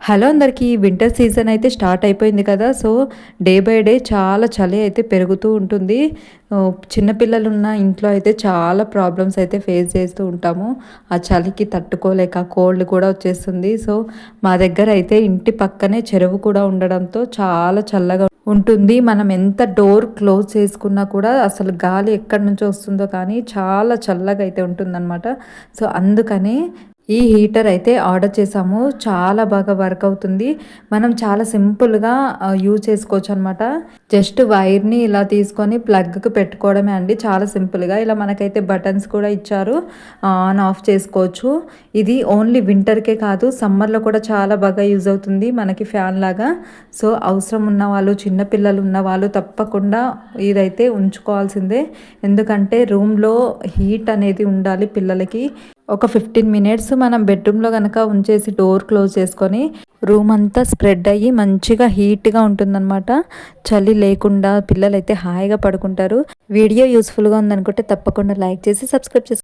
Hello అందరికీ winter season అయితే start అయిపోయింది కదా సో డే బై డే చాలా చలి అయితే పెరుగుతూ ఉంటుంది. చిన్నపిల్లలు ఉన్న ఇంట్లో అయితే చాలా ప్రాబ్లమ్స్ అయితే ఫేస్ చేస్తూ ఉంటాము. ఆ చలికి తట్టుకోలేక కోల్డ్ కూడా వచ్చేస్తుంది. సో మా దగ్గర అయితే ఇంటి పక్కనే చెరువు కూడా ఉండడంతో చాలా చల్లగా ఉంటుంది. మనం ఎంత డోర్ క్లోజ్ చేసుకున్నా కూడా అసలు గాలి ఎక్కడి నుంచి వస్తుందో కానీ చాలా చల్లగా అయితే ఉంటుందన్నమాట. సో అందుకని ఈ హీటర్ అయితే ఆర్డర్ చేసాము. చాలా బాగా వర్క్ అవుతుంది. మనం చాలా సింపుల్గా యూజ్ చేసుకోవచ్చు అనమాట జస్ట్ వైర్ని ఇలా తీసుకొని ప్లగ్కి పెట్టుకోవడమే అండి. చాలా సింపుల్గా. ఇలా మనకైతే బటన్స్ కూడా ఇచ్చారు. ఆన్ ఆఫ్ చేసుకోవచ్చు. ఇది ఓన్లీ వింటర్కే కాదు సమ్మర్లో కూడా చాలా బాగా యూజ్ అవుతుంది మనకి ఫ్యాన్ లాగా. సో అవసరం ఉన్న వాళ్ళు చిన్నపిల్లలు ఉన్న వాళ్ళు తప్పకుండా ఇదైతే ఉంచుకోవాల్సిందే. ఎందుకంటే రూమ్లో హీట్ అనేది ఉండాలి పిల్లలకి. ఒక ఫిఫ్టీన్ మినిట్స్ మనం బెడ్రూమ్లో కనుక ఉంచేసి డోర్ క్లోజ్ చేసుకొని రూమ్ అంతా స్ప్రెడ్ అయ్యి మంచిగా హీట్గా ఉంటుందన్నమాట. చలి లేకుండా పిల్లలు అయితే హాయిగా పడుకుంటారు. వీడియో యూస్ఫుల్గా ఉందనుకుంటే తప్పకుండా లైక్ చేసి సబ్స్క్రైబ్ చేసుకోండి